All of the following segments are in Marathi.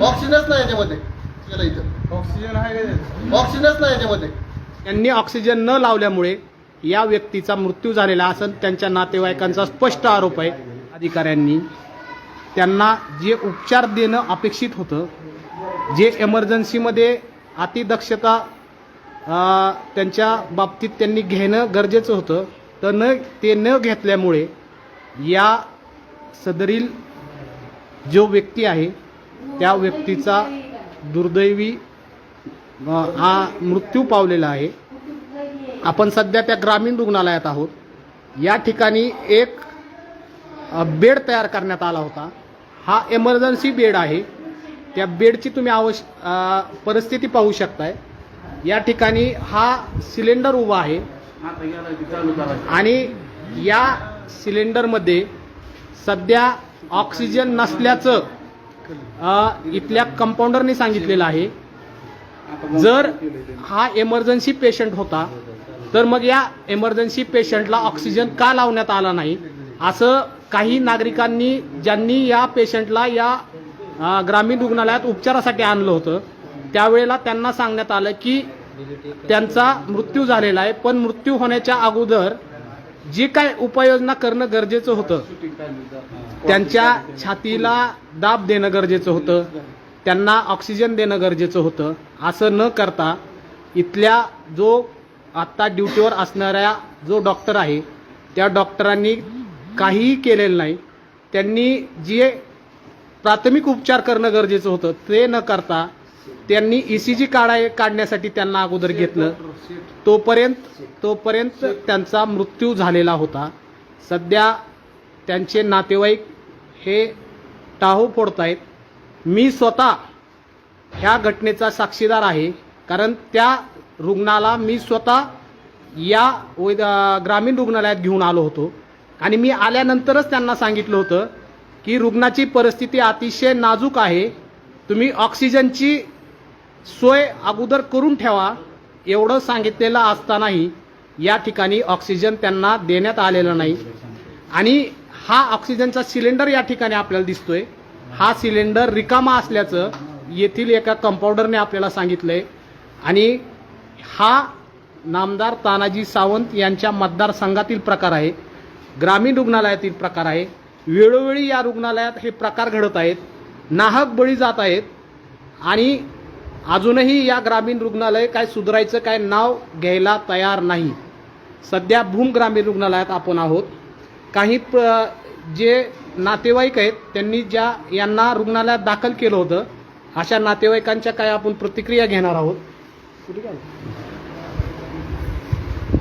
ऑक्सिजनच नाही याच्यामध्ये. गेलं इथं. ऑक्सिजन आहे का? ऑक्सिजनच नाही याच्यामध्ये. त्यांनी ऑक्सिजन न लावल्यामुळे या व्यक्तीचा मृत्यू झालेला असं त्यांच्या नातेवाईकांचा स्पष्ट आरोप आहे. अधिकाऱ्यांनी त्यांना जे उपचार देणं अपेक्षित होतं जे एमर्जन्सीमध्ये अतिदक्षता अ, त्यांच्या बाबतीत त्यांनी घेणं गरजेचं होतं तर न ते न घेतल्यामुळे या सदरील जो व्यक्ती आहे त्या व्यक्तीचा दुर्दैवी हा मृत्यू पावलेला आहे. आपण सध्या त्या ग्रामीण रुग्णालयात आहोत. या ठिकाणी एक बेड तयार करण्यात आला होता. हा एमर्जन्सी बेड आहे. त्या बेडची तुम्ही आवश्य परिस्थिती पाहू शकताय. या ठिकाणी हा सिलेंडर उभा आहे. आणि या सिलेंडरमध्ये सध्या ऑक्सिजन नसल्याचं अ, इथल्या कंपाऊंडरने सांगितलेलं आहे जर हा एमर्जन्सी पेशंट होता तर मग या एमर्जन्सी पेशंटला ऑक्सिजन का लावण्यात आला नाही? असं काही नागरिकांनी ज्यांनी या पेशंटला या अ, ग्रामीण रुग्णालयात उपचारासाठी आणलं होतं त्यावेळेला त्यांना सांगण्यात आलं की त्यांचा मृत्यू झालेला आहे पण मृत्यू होण्याच्या अगोदर जी काय उपाययोजना करणं गरजेचं होतं त्यांच्या छातीला दाब देणं गरजेचं होतं त्यांना ऑक्सिजन देणं गरजेचं होतं. असं न करता इथल्या जो आत्ता ड्युटीवर असणाऱ्या जो डॉक्टर आहे त्या डॉक्टरांनी काहीही केलेलं नाही. त्यांनी जे प्राथमिक उपचार करणं गरजेचं होतं ते न करता त्यांनी ई सी जी काढाय काढण्यासाठी त्यांना अगोदर घेतलं. तोपर्यंत तोपर्यंत त्यांचा मृत्यू झालेला होता. सध्या त्यांचे नातेवाईक हे टाहो फोडतायत. मी स्वतः ह्या घटनेचा साक्षीदार आहे. कारण त्या रुग्णाला मी स्वतः या वैद- ग्रामीण रुग्णालयात घेऊन आलो होतो. आणि मी आल्यानंतरच त्यांना सांगितलं होतं की रुग्णाची परिस्थिती अतिशय नाजूक आहे. तुम्ही ऑक्सिजनची सोय अगोदर करून ठेवा एवढं सांगितलेलं असतानाही या ठिकाणी ऑक्सिजन त्यांना देण्यात आलेलं नाही. आणि हा ऑक्सिजनचा सिलेंडर या ठिकाणी आपल्याला दिसतोय. हा सिलेंडर रिकामा असल्याचं येथील एका कंपाऊंडरने आपल्याला सांगितलंय. आणि हा नामदार तानाजी सावंत यांच्या मतदारसंघातील प्रकार आहे. ग्रामीण रुग्णालयातील प्रकार आहे. वेळोवेळी या रुग्णालयात हे प्रकार घडत आहेत. नाहक बळी जात आहेत. आणि अजूनही या ग्रामीण रुग्णालय काय सुधारायचं काय नाव घ्यायला तयार नाही. सध्या भूम ग्रामीण रुग्णालयात आपण आहोत. काही प्र जे नातेवाईक आहेत त्यांनी ज्या यांना रुग्णालयात दाखल केलं होतं अशा नातेवाईकांच्या काय आपण प्रतिक्रिया घेणार आहोत?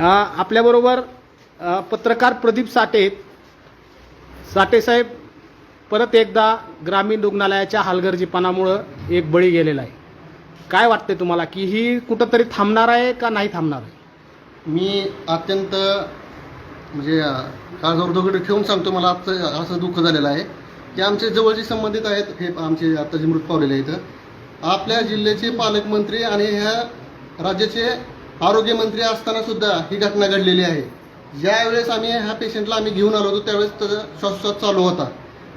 आपल्याबरोबर पत्रकार प्रदीप साठे साठे साहेब परत एकदा ग्रामीण रुग्णालयाच्या हलगर्जीपणामुळं एक बळी गेलेला आहे. काय वाटतंय तुम्हाला? की ही कुठंतरी थांबणार आहे का नाही थांबणार आहे? मी अत्यंत म्हणजे काळजावर दगड ठेवून सांगतो मला आजचं असं दुःख झालेलं आहे. की आमचे जवळचे संबंधित आहेत हे आमचे आता जे मृत पावलेले आहेत. आपल्या जिल्ह्याचे पालकमंत्री आणि ह्या राज्याचे आरोग्यमंत्री असताना सुद्धा ही घटना घडलेली आहे. ज्यावेळेस आम्ही ह्या पेशंटला आम्ही घेऊन आलो होतो त्यावेळेस त्याचा श्वासोच्छ्वास चालू होता.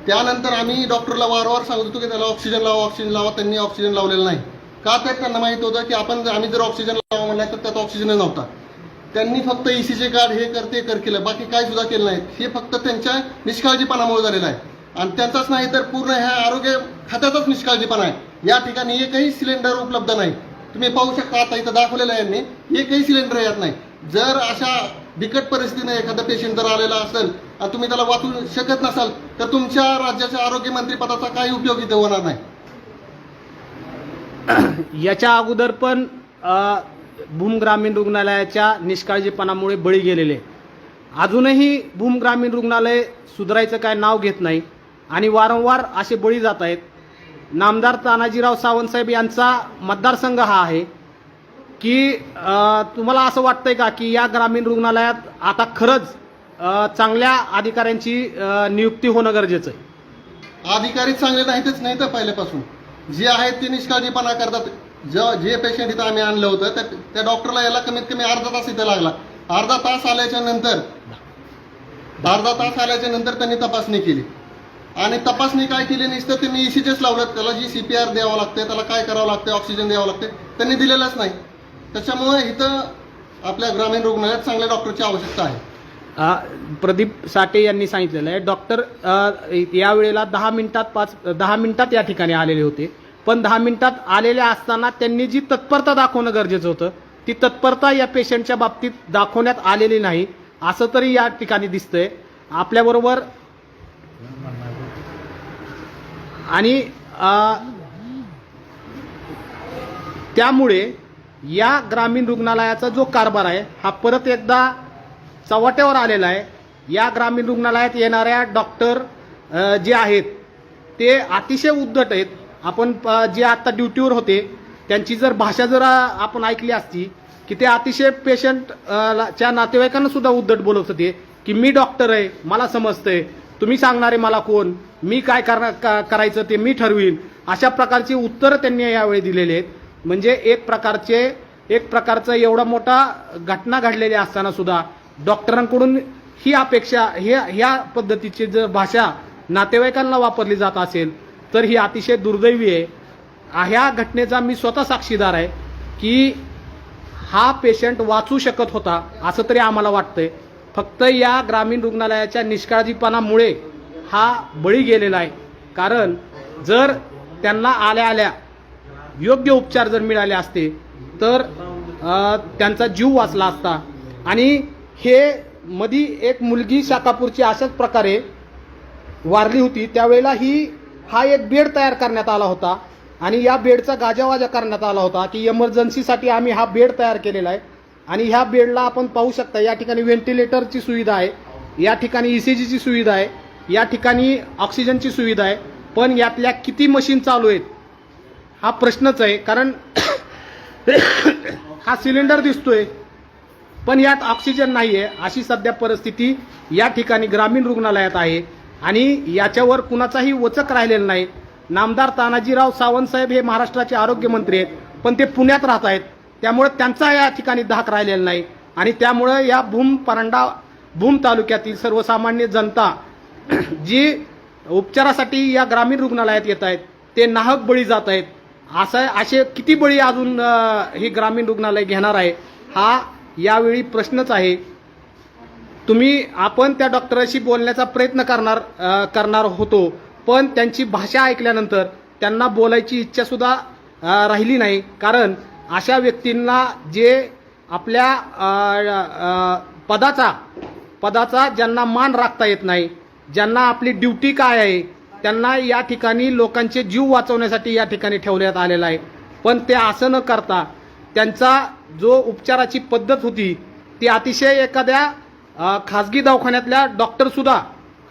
त्यानंतर आम्ही डॉक्टरला वारंवार सांगत होतो की त्याला ऑक्सिजन लावा ऑक्सिजन लावा त्यांनी ऑक्सिजन लावलेलं नाही. का तर त्यांना माहीत होतं की आपण आम्ही जर ऑक्सिजन लावा म्हणला तर त्यात ऑक्सिजन नव्हता. त्यांनी फक्त ईसीचे कार्ड हे कर ते कर केलं. बाकी काय सुद्धा केलं नाही. हे फक्त त्यांच्या निष्काळजीपणामुळे झालेलं आहे. आणि त्यांचाच नाही तर पूर्ण ह्या आरोग्य खात्याचाच निष्काळजीपणा आहे. या ठिकाणी एकही सिलेंडर उपलब्ध नाही. तुम्ही पाहू शकता आता इथं दाखवलेलं आहे यांनी. एकही सिलेंडर येत नाही. जर अशा बिकट परिस्थितीने एखादा पेशंट जर आलेला असेल आणि तुम्ही त्याला वाचू शकत नसाल तर तुमच्या राज्याच्या आरोग्यमंत्री पदाचा काही उपयोग इथे होणार नाही. याच्या अगोदर पण भूम ग्रामीण रुग्णालयाच्या निष्काळजीपणामुळे बळी गेलेले. अजूनही भूम ग्रामीण रुग्णालय सुधारायचं काय नाव घेत नाही आणि वारंवार असे बळी जात आहेत. नामदार तानाजीराव सावंतसाहेब यांचा मतदारसंघ हा आहे की तुम्हाला असं वाटतंय का की या ग्रामीण रुग्णालयात आता खरंच चांगल्या अधिकाऱ्यांची नियुक्ती होणं गरजेचं आहे? अधिकारी चांगले नाहीतच नाही तर पहिल्यापासून. जे आहेत ते निष्काळजीपणा करतात. ज जे पेशंट इथं आम्ही आणलं होतं त्या त्या डॉक्टरला याला कमीत कमी अर्धा तास इथं लागला. अर्धा तास आल्याच्यानंतर अर्धा तास आल्याच्यानंतर त्यांनी तपासणी केली. आणि तपासणी काय केली नसतं त्यांनी इसीजेस लावलं त्याला जी सी पी आर द्यावं लागते त्याला काय करावं लागते ऑक्सिजन द्यावं लागते त्यांनी दिलेलंच नाही. त्याच्यामुळे इथं आपल्या ग्रामीण रुग्णालयात चांगल्या डॉक्टरची आवश्यकता आहे. प्रदीप साटे यांनी सांगितलेलं आहे. डॉक्टर यावेळेला दहा मिनिटात पाच दहा मिनिटात या ठिकाणी आलेले होते. पण दहा मिनिटात आलेले असताना त्यांनी जी तत्परता दाखवणं गरजेचं होतं ती तत्परता या पेशंटच्या बाबतीत दाखवण्यात आलेली नाही. असं तरी या ठिकाणी दिसतंय. आपल्याबरोबर आणि त्यामुळे या ग्रामीण रुग्णालयाचा जो कारभार आहे हा परत एकदा चव्हाट्यावर आलेला आहे. या ग्रामीण रुग्णालयात येणाऱ्या डॉक्टर जे आहेत ते अतिशय उद्धट आहेत. आपण जे आत्ता ड्युटीवर होते त्यांची जर भाषा जर आपण ऐकली असती की ते अतिशय पेशंट च्या नातेवाईकांना सुद्धा उद्धट बोलत होते की मी डॉक्टर आहे मला समजतंय तुम्ही सांगणारे मला कोण मी काय करणार करायचं ते मी ठरवीन अशा प्रकारची उत्तरं त्यांनी यावेळी दिलेली आहेत. म्हणजे एक प्रकारचे एक प्रकारचं एवढा मोठा घटना घडलेली असताना सुद्धा डॉक्टरांकडून ही अपेक्षा हे ह्या पद्धतीची जर भाषा नातेवाईकांना वापरली जात असेल तर ही अतिशय दुर्दैवी आहे. ह्या घटनेचा मी स्वतः साक्षीदार आहे की हा पेशंट वाचू शकत होता असं तरी आम्हाला वाटतंय. फक्त या ग्रामीण रुग्णालयाच्या निष्काळजीपणामुळे हा बळी गेलेला आहे. कारण जर त्यांना आल्या आल्या योग्य उपचार जर मिळाले असते तर त्यांचा जीव वाचला असता आणि हे मधी एक मुलगी शाकापूरची अशाच प्रकारे वारली होती. त्यावेळेला ही हा एक बेड तयार करण्यात आला होता आणि या बेडचा गाजावाजा करण्यात आला होता की इमर्जन्सीसाठी आम्ही हा बेड तयार केलेला आहे. आणि ह्या बेडला आपण पाहू शकता या ठिकाणी व्हेंटिलेटरची सुविधा आहे या ठिकाणी ईसीजीची सुविधा आहे या ठिकाणी ऑक्सिजनची सुविधा आहे. पण यातल्या किती मशीन चालू आहेत हा प्रश्नच आहे. कारण हा सिलेंडर दिसतोय. पण यात ऑक्सिजन नाहीये अशी सध्या परिस्थिती या ठिकाणी ग्रामीण रुग्णालयात आहे. आणि याच्यावर कुणाचाही वचक राहिलेला नाही. नामदार तानाजीराव सावंत साहेब हे महाराष्ट्राचे आरोग्यमंत्री आहेत पण ते पुण्यात राहत आहेत. त्यामुळे त्यांचा या ठिकाणी धाक राहिलेला नाही. आणि त्यामुळे या भूम परांडा भूम तालुक्यातील सर्वसामान्य जनता जी उपचारासाठी या ग्रामीण रुग्णालयात येत आहेत ते नाहक बळी जात आहेत. असं असे किती बळी अजून हे ग्रामीण रुग्णालय घेणार आहे हा यावेळी प्रश्नच आहे. तुम्ही आपण त्या डॉक्टराशी बोलण्याचा प्रयत्न करणार करणार होतो पण त्यांची भाषा ऐकल्यानंतर त्यांना बोलायची इच्छासुद्धा राहिली नाही. कारण अशा व्यक्तींना जे आपल्या पदाचा पदाचा ज्यांना मान राखता येत नाही ज्यांना आपली ड्युटी काय आहे त्यांना या ठिकाणी लोकांचे जीव वाचवण्यासाठी या ठिकाणी ठेवण्यात आलेला आहे. पण ते असं न करता त्यांचा जो उपचाराची पद्धत होती ती अतिशय एखाद्या खाजगी दवाखान्यातल्या डॉक्टरसुद्धा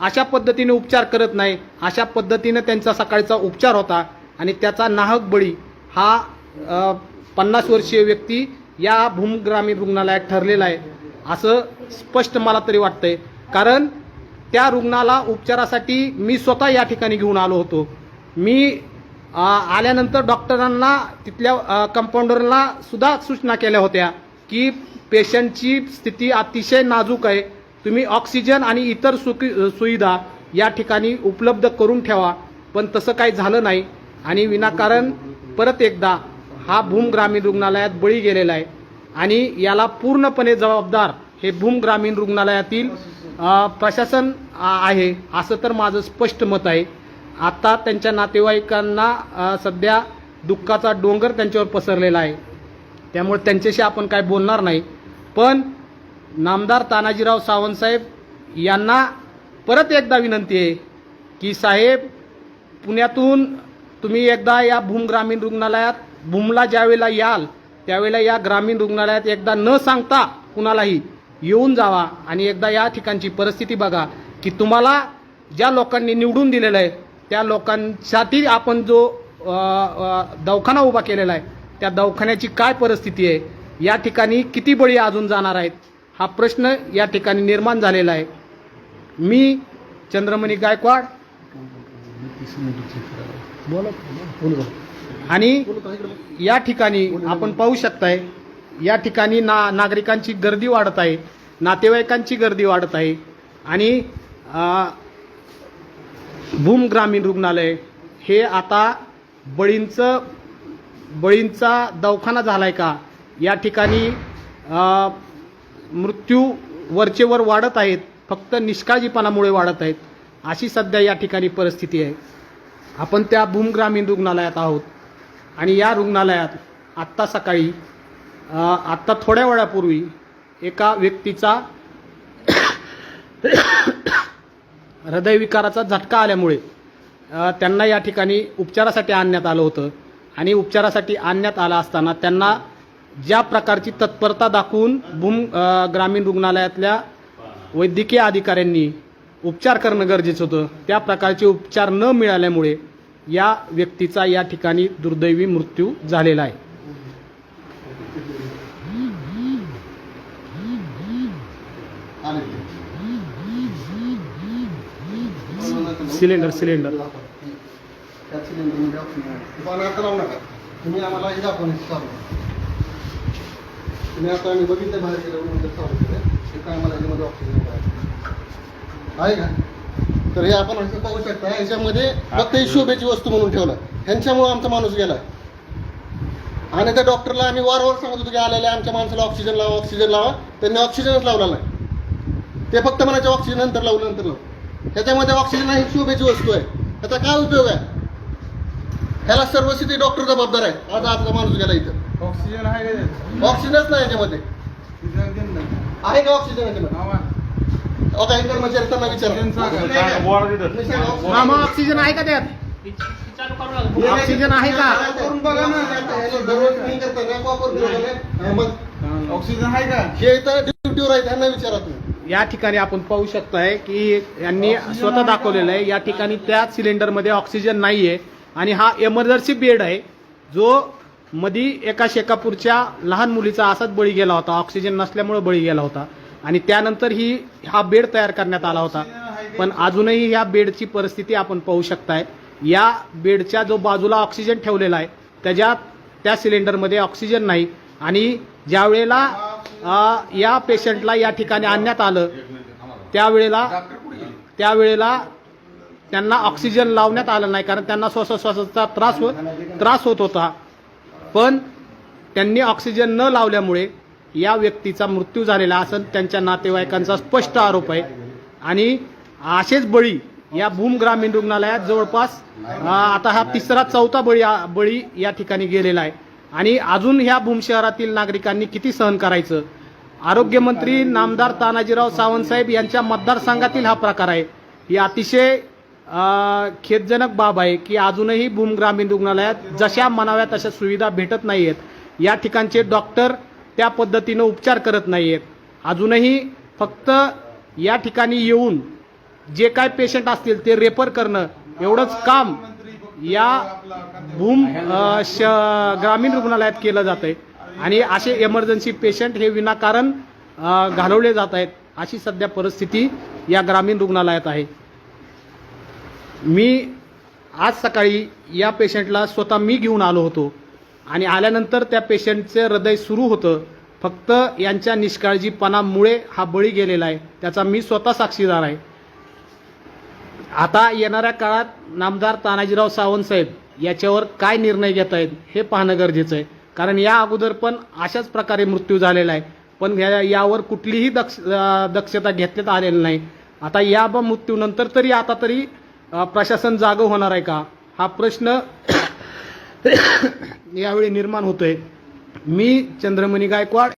अशा पद्धतीने उपचार करत नाही. अशा पद्धतीनं त्यांचा सकाळचा उपचार होता आणि त्याचा नाहक बळी हा पन्नास वर्षीय व्यक्ती या भूमग्रामीण रुग्णालयात ठरलेला आहे असं स्पष्ट मला तरी वाटतंय. कारण त्या रुग्णाला उपचारासाठी मी स्वतः या ठिकाणी घेऊन आलो होतो. मी आल्यानंतर डॉक्टरांना तिथल्या कंपाऊंडरला सुद्धा सूचना केल्या होत्या की पेशंटची स्थिती अतिशय नाजूक आहे. तुम्ही ऑक्सिजन आणि इतर सुखी सुविधा या ठिकाणी उपलब्ध करून ठेवा पण तसं काही झालं नाही. आणि विनाकारण परत एकदा हा भूम ग्रामीण रुग्णालयात बळी गेलेला आहे. आणि याला पूर्णपणे जबाबदार हे भूम ग्रामीण रुग्णालयातील प्रशासन आहे असं तर माझं स्पष्ट मत आहे. आता त्यांच्या नातेवाईकांना सध्या दुःखाचा डोंगर त्यांच्यावर पसरलेला आहे. त्यामुळे त्यांच्याशी आपण काय बोलणार नाही. पण नामदार तानाजीराव सावंतसाहेब यांना परत एकदा विनंती आहे की साहेब पुण्यातून तुम्ही एकदा या भूम ग्रामीण रुग्णालयात भूमला ज्यावेळेला याल त्यावेळेला या ग्रामीण रुग्णालयात एकदा न सांगता कुणालाही येऊन जावा आणि एकदा या ठिकाणची परिस्थिती बघा की तुम्हाला ज्या लोकांनी निवडून दिलेलं आहे त्या लोकांसाठी आपण जो दवाखाना उभा केलेला आहे त्या दवाखान्याची काय परिस्थिती आहे या ठिकाणी किती बळी अजून जाणार आहेत हा प्रश्न या ठिकाणी निर्माण झालेला आहे. मी चंद्रमणी गायकवाड. आणि या ठिकाणी आपण पाहू शकताय या ठिकाणी ना नागरिकांची गर्दी वाढत आहे नातेवाईकांची गर्दी वाढत आहे. आणि भूम ग्रामीण रुग्णालय हे आता बळींचं बळींचा दवाखाना झाला आहे का? या ठिकाणी मृत्यू वरचेवर वाढत आहेत फक्त निष्काळजीपणामुळे वाढत आहेत अशी सध्या या ठिकाणी परिस्थिती आहे. आपण त्या भूम ग्रामीण रुग्णालयात आहोत आणि या रुग्णालयात आत्ता सकाळी आत्ता थोड्या वेळापूर्वी एका व्यक्तीचा हृदयविकाराचा झटका आल्यामुळे त्यांना या ठिकाणी उपचारासाठी आणण्यात आलं होतं. आणि उपचारासाठी आणण्यात आलं असताना त्यांना ज्या प्रकारची तत्परता दाखवून भूम ग्रामीण रुग्णालयातल्या वैद्यकीय अधिकाऱ्यांनी उपचार करणं गरजेचं होतं त्या प्रकारचे उपचार न मिळाल्यामुळे या व्यक्तीचा या ठिकाणी दुर्दैवी मृत्यू झालेला आहे. Cylinder cylinder. त्यात सिलेंडरमध्ये ऑक्सिजन आहे. ते पाणी आता लावू नका. तुम्ही आम्हाला हे दाखवण्याची चालू. तुम्ही आता आम्ही बघितलं बाहेर गेल्यावर नंतर चालू केलं. ते काय मला याच्यामध्ये ऑक्सिजन आहे. का? तर हे आपण असं पाहू शकता याच्यामध्ये फक्त ही शोभेची वस्तू म्हणून ठेवलं. ह्यांच्यामुळे आमचा माणूस गेला. आणि त्या डॉक्टरला आम्ही वारंवार सांगत होतो की आलेल्या आमच्या माणसाला ऑक्सिजन लावा ऑक्सिजन लावा. त्यांनी ऑक्सिजनच लावला नाही. ते फक्त म्हणायचे ऑक्सिजन नंतर लावू नंतर लावू. ह्याच्यामध्ये ऑक्सिजन ही शोभेची वस्तू आहे. त्याचा काय उपयोग आहे? ह्याला सर्वस्थिती डॉक्टर जबाबदार आहे. आज आजचा माणूस गेला इथं. ऑक्सिजन आहे का? ऑक्सिजनच नाही याच्यामध्ये. ना. आहे का ऑक्सिजन याच्यामध्ये? मामा, अहो, काही कर्मचारी त्यांना ऑक्सिजन. विचारा सांगा, ऑक्सिजन- मामा ऑक्सिजन आहे का त्यात? ऑक्सिजन आहे का? करून बघा ना. दररोज clean करताना वापर करताना, हा, मग ऑक्सिजन आहे का? हे इथं ड्युटीवर आहे त्यांना विचारा तुम्ही. या ठिकाणी आपण पाहू शकताय की यांनी स्वतः दाखवलेलं आहे. या ठिकाणी त्या सिलेंडरमध्ये ऑक्सिजन नाहीये. आणि हा एमर्जन्सी बेड आहे. जो मधी एका शेकापूरच्या लहान मुलीचा असाच बळी गेला होता. ऑक्सिजन नसल्यामुळे बळी गेला होता. आणि त्यानंतर ही हा बेड तयार करण्यात आला होता. पण अजूनही ह्या बेडची परिस्थिती आपण पाहू शकताय. या बेडच्या जो बाजूला ऑक्सिजन ठेवलेला आहे त्याच्यात त्या सिलेंडरमध्ये ऑक्सिजन नाही. आणि ज्या वेळेला या पेशंटला या ठिकाणी आणण्यात आलं. त्यावेळेला त्यावेळेला त्यांना ऑक्सिजन लावण्यात आलं नाही कारण त्यांना श्वासोश्वासाचा त्रास होत त्रास होत होता. पण त्यांनी ऑक्सिजन न लावल्यामुळे या व्यक्तीचा मृत्यू झालेला असं त्यांच्या नातेवाईकांचा स्पष्ट आरोप आहे. आणि असेच बळी या भूम ग्रामीण रुग्णालयात जवळपास आता हा तिसरा चौथा बळी बळी या ठिकाणी गेलेला आहे. आणि अजून ह्या भूम शहरातील नागरिकांनी किती सहन करायचं? आरोग्यमंत्री नामदार तानाजीराव सावंतसाहेब यांच्या मतदारसंघातील हा प्रकार आहे. ही अतिशय खेदजनक बाब आहे की अजूनही भूम ग्रामीण रुग्णालयात जशा म्हणाव्या तशा सुविधा भेटत नाही आहेत या ठिकाणचे डॉक्टर त्या पद्धतीनं उपचार करत नाही आहेत अजूनही फक्त या ठिकाणी येऊन जे काय पेशंट असतील ते रेफर करणं एवढंच काम या भूम श ग्रामीण रुग्णालयात केलं जात आहे. आणि असे एमर्जन्सी पेशंट हे विनाकारण घालवले जात आहेत अशी सध्या परिस्थिती या ग्रामीण रुग्णालयात आहे. मी आज सकाळी या पेशंटला स्वतः मी घेऊन आलो होतो. आणि आल्यानंतर त्या पेशंटचे हृदय सुरू होतं. फक्त यांच्या निष्काळजीपणामुळे हा बळी गेलेला आहे. त्याचा मी स्वतः साक्षीदार आहे. आता येणाऱ्या काळात नामदार तानाजीराव सावंत साहेब याच्यावर काय निर्णय घेत आहेत हे पाहणं गरजेचं आहे. कारण या अगोदर पण अशाच प्रकारे मृत्यू झालेला आहे. पण या- यावर कुठलीही दक्ष दक्षता घेतल्यात आलेली नाही. आता या मृत्यूनंतर तरी आता तरी प्रशासन जागं होणार आहे का? हा प्रश्न यावेळी निर्माण होतोय. मी चंद्रमणी गायकवाड